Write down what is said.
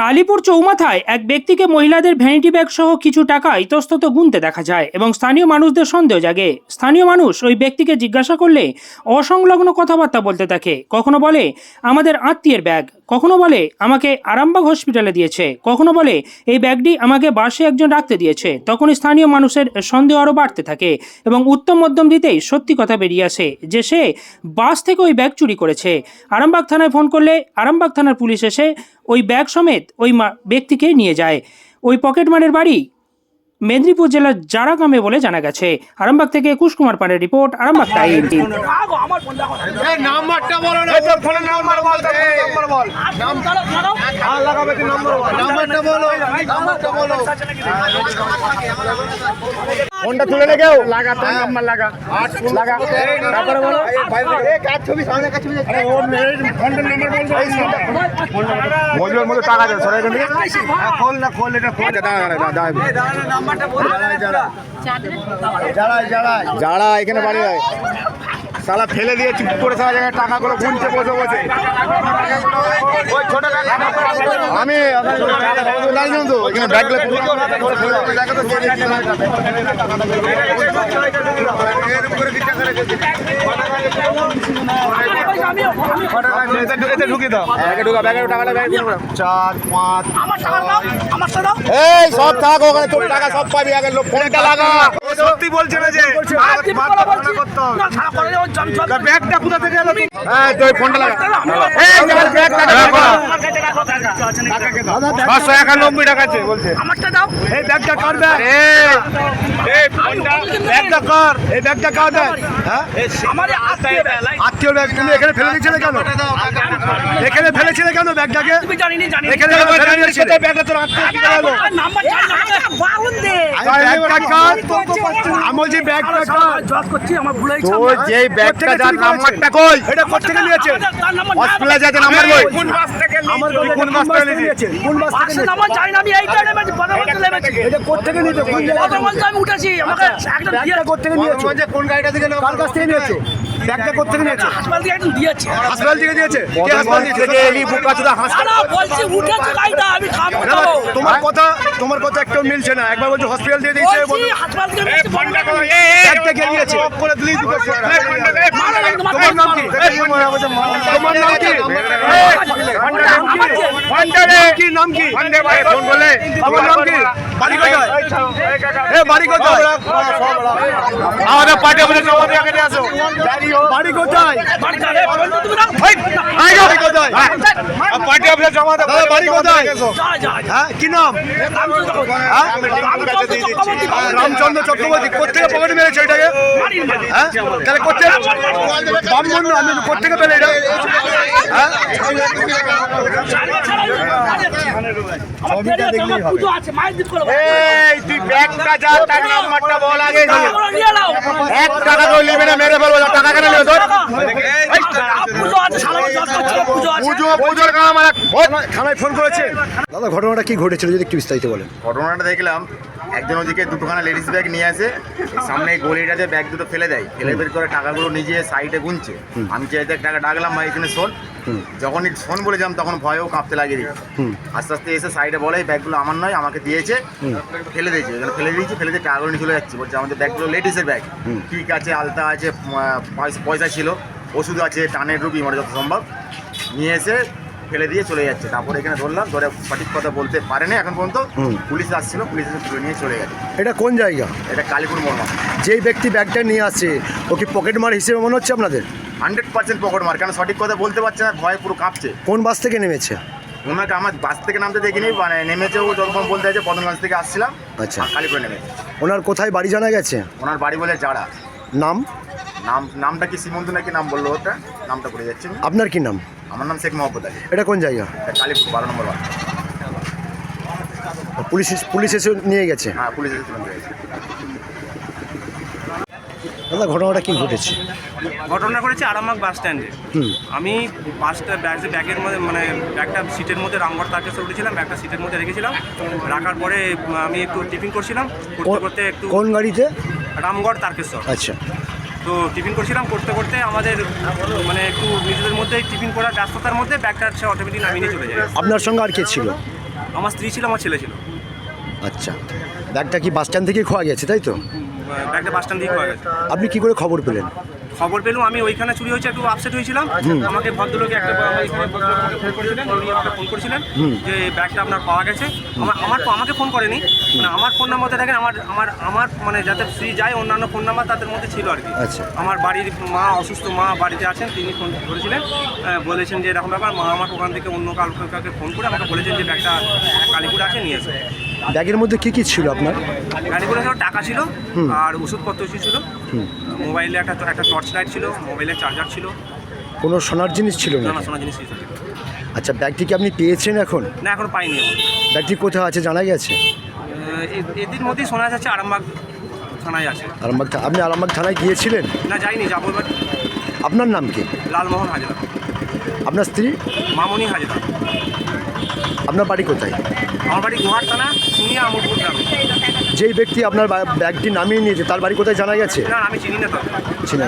কালীপুর চৌমাথায় এক ব্যক্তিকে মহিলাদের ভ্যানিটি ব্যাগ সহ কিছু টাকা ইতস্তত গুনতে দেখা যায় এবং স্থানীয় মানুষদের সন্দেহ জাগে। স্থানীয় মানুষ ওই ব্যক্তিকে জিজ্ঞাসা করলে অসংলগ্ন কথাবার্তা বলতে থাকে কখনো বলে, আমাদের আত্মীয়ের ব্যাগ। কখনো বলে, আমাকে আরামবাগ হসপিটালে দিয়েছে। কখনো বলে, এই ব্যাগটি আমাকে বাসে একজন রাখতে দিয়েছে। তখন স্থানীয় মানুষের সন্দেহ আরও বাড়তে থাকে এবং উত্তম মধ্যম দিতেই সত্যি কথা বেরিয়ে আসে যে সে বাস থেকে ওই ব্যাগ চুরি করেছে। আরামবাগ থানায় ফোন করলে আরামবাগ থানার পুলিশ এসে ওই ব্যাগ সমেত ওই ব্যক্তিকে নিয়ে যায়। ওই পকেটমারের বাড়ি মেদিনীপুর জেলার জারা গ্রামে বলে জানা গেছে। আরামবাগ থেকে একুশ কুমার পানের রিপোর্ট আরামবাগ টাইম। নাম্বারটা বলো বল বল বল নাম্বারটা বলো নাম্বারটা বলো ফোনটা তুলে নে কেউ। লাগা তোর নাম্বার লাগা। লাগা। তারপরে বলো। এই কাজ ছবি? সামনে কাছে ছবি আরে ওর মেয়ে ফোনটার নাম্বার বল মজুর মধ্যে টাকা দেয় সরাই এখান থেকে। হ্যাঁ, খোল না খোল এটা খোল দাঁড়া দাঁড়া দাঁড়া জালাই জালাই জালাই এখানে বাড়ি হয়। সালা ফেলে দিয়ে চুপ করে সারা জায়গায় টাকাগুলো গুনছে বসে বসে। আমি তো এখানে ঢুকা ব্যাগে চার পাঁচ এই সব থাক ওখানে তোর টাকা সব পাবি আগে ফোনটা লাগা। সত্যি বলছে না যে ব্যাগটা কোথা থেকে এলো হ্যাঁ তুই ফোনটা লাগা। এই ব্যাগটা ছশো একানব্বই টাকা আছে বলছে। এই ব্যাগটা কার ব্যাগ? এই ব্যাগটা কার? এই ব্যাগটা কার ব্যাগ? হ্যাঁ? আত্মীয় ব্যাগ। তুমি এখানে দিয়েছিলে কেন? এখানে ফেলেছিলে কেন ব্যাগটাকে? এখানে ব্যাগটা তোর আত্মীয় কি গেল ব্যাগটা কার? আমি বলছি ব্যাগটা কার? তোর যে ব্যাগটা যার নাম্বারটা কই? এটা কোথা থেকে নিয়েছে? হসপিটালে যাতে নাম্বার কই? কোন বাস থেকে আমার কোন বাস থেকে নিয়েছে? কোন বাস থেকে এটা কোথা থেকে নিয়েছে? কোন ব্যাগটা কোথা থেকে নিয়েছে? কোন গাড়িটা থেকে কার কাছ থেকে নিয়েছে? ব্যাগটা কোথা থেকে নিয়েছে? হাসপাতাল থেকে দিয়েছে? কে হাসপাতাল থেকে এলি বুকাচুদা হাসপাতাল তোমার কথা তোমার কথা একটাও মিলছে না একবার বলছো হসপিটাল দিয়ে দিয়েছে ব্যাগটা কে নিয়েছে করে দিলি তোমার নাম কি তোমার নাম কি কি নাম কি ফোন বলে তোমার নাম কি বাড়ি কোথায় এ বাড়ি কোথায় আমাদের পার্টি জমা দিয়ে আগে আসো বাড়ি কোথায় বাড়ি কোথায় পার্টি অফিসে জমা দাও বাড়ি কোথায় হ্যাঁ কি নাম হ্যাঁ? রামচন্দ্র চক্রবর্তী কোথেকে পকেট মেরেছে এটাকে হ্যাঁ তাহলে কোথেকে ব্রাহ্মণ আমি কোথেকে পেলে এটা হ্যাঁ এই তুই ব্যাগটা যা তার নাম্বারটা বল আগে। এক টাকা কেউ নেবে না মেরে ফেলব টাকা কেন নেবে তোর পুজো পুজোর কাম আমার থানায় ফোন করেছে। দাদা ঘটনাটা কি ঘটেছিল যদি একটু বিস্তারিত বলেন। ঘটনাটা দেখলাম একজন ওদিকে দুটোখানা লেডিস ব্যাগ নিয়ে আসে সামনে গলিটাতে ব্যাগ দুটো ফেলে দেয় ফেলে বের করে টাকাগুলো নিজে সাইডে গুনছে। আমি চাইতে টাকা ডাকলাম ভাই এখানে শোন। যখনই ফোন বলে যাম তখন ভয়েও কাঁপতে লাগিয়ে দিই। আস্তে আস্তে এসে সাইডে বলে ব্যাগগুলো আমার নয় আমাকে দিয়েছে। ফেলে দিয়েছে এখানে ফেলে দিয়েছি ফেলে দিয়ে টাকাগুলো নিয়ে চলে যাচ্ছি। বলছে আমাদের ব্যাগগুলো লেডিসের ব্যাগ ঠিক আছে আলতা আছে পয়সা- পয়সা ছিল ওষুধ আছে টানের রুপি মানে যত সম্ভব। নিয়ে এসে ফেলে দিয়ে চলে যাচ্ছে। তারপরে এখানে ধরলাম ধরে সঠিক কথা বলতে পারে না এখন পর্যন্ত পুলিশ আসছিল পুলিশ এসে তুলে নিয়ে চলে গেছে। এটা কোন জায়গা? এটা কালীপুর মর্মা যেই ব্যক্তি ব্যাগটা নিয়ে আসছে ও কি পকেট মার হিসেবে মনে হচ্ছে আপনাদের? হান্ড্রেড পার্সেন্ট পকেট মার কেন সঠিক কথা বলতে পারছে না ভয়ে পুরো কাঁপছে। কোন বাস থেকে নেমেছে? ওনাকে আমার বাস থেকে নামতে দেখিনি মানে নেমেছে ও যখন বলতে আছে পদনগঞ্জ থেকে আসছিলাম আচ্ছা। কালীপুরে নেমেছে। ওনার কোথায় বাড়ি জানা গেছে? ওনার বাড়ি বলে যারা নাম? নাম নামটা কি সীমন্ত নাকি নাম বলল ওটা? নামটা করে যাচ্ছে আপনার কি নাম? আমার নাম শেখ মোহাম্মদ আলী। এটা কোন জায়গা? এটা কালীপুর বারো নম্বর ওয়ার্ড। পুলিশ পুলিশ এসে নিয়ে গেছে? হ্যাঁ পুলিশ এসে তুলে নিয়ে গেছে। দাদা ঘটনাটা কি ঘটেছে? ঘটনা করেছে আরামবাগ বাস স্ট্যান্ডে হুম। আমি বাসটা ব্যাগ ব্যাগের মধ্যে মানে ব্যাগটা সিটের মধ্যে রামগড় তারকেশ্বর উঠেছিলাম ব্যাগটা সিটের মধ্যে রেখেছিলাম। রাখার পরে আমি একটু টিফিন করছিলাম করতে করতে একটু কোন গাড়িতে? রামগড় তারকেশ্বর। আচ্ছা। তো টিফিন করছিলাম করতে করতে আমাদের মানে একটু নিজেদের মধ্যে টিফিন করার ব্যস্ততার মধ্যে ব্যাগটা সে অটোমেটিক নামিয়ে নিয়ে চলে যায়। আপনার সঙ্গে আর কে ছিল? আমার স্ত্রী ছিল আমার ছেলে ছিল। আচ্ছা ব্যাগটা কি বাস স্ট্যান্ড থেকে খোয়া গেছে তাই তো? ব্যাগটা বাস স্ট্যান্ড থেকে খোয়া গেছে। আপনি কি করে খবর পেলেন? খবর পেলাম আমি ওইখানে চুরি হয়েছে একটু আপসেট হয়েছিলাম। আমাকে ভদ্রলোকে একটা এখানে ভদ্রলোক ফোন করেছিলেন উনি আমাকে ফোন করেছিলেন যে ব্যাগটা আপনার পাওয়া গেছে। আমার আমার তো আমাকে ফোন করেনি। মানে আমার ফোন নাম্বারতে দেখেন আমার আমার আমার মানে যাতে ফ্রি যায় অন্যান্য ফোন নাম্বার তাদের মধ্যে ছিল আর কি। আচ্ছা। আমার বাড়ির মা অসুস্থ মা বাড়িতে আছেন তিনি ফোন করেছিলেন। আহ, বলেছেন যে এরকম ব্যাপার মা আমার ওখান থেকে অন্য কাউকে কাউকে ফোন করে আমাকে বলেছেন যে ব্যাগটা কালীপুরে আছে নিয়ে এসে। ব্যাগের মধ্যে কি কি ছিল আপনার? সব টাকা ছিল আর ওষুধপত্র ছিল। মোবাইলে একটা একটা টর্চ লাইট ছিল মোবাইলের চার্জার ছিল। কোনো সোনার জিনিস ছিল না নানা সোনা জিনিস ছিল। আচ্ছা ব্যাগটি কি আপনি পেয়েছেন এখন? না এখন পাইনি ব্যাগটি কোথায় আছে জানা গেছে? এদিন মধ্যেই শোনা যাচ্ছে আরামবাগ থানায় আছে। আরামবাগ আপনি আরামবাগ থানায় গিয়েছিলেন? না যাইনি যাব এবার। আপনার নাম কি? লালমোহন হাজরা। আপনার স্ত্রী? মামনি হাজরা। আপনার বাড়ি কোথায়? আমার বাড়ি গুহার থানা সিনিয়া আমরপুর গ্রামে। যেই ব্যক্তি আপনার ব্যাগটি নামিয়ে নিয়েছে তার বাড়ি কোথায় জানা গেছে? না আমি চিনি না তো। চিনি।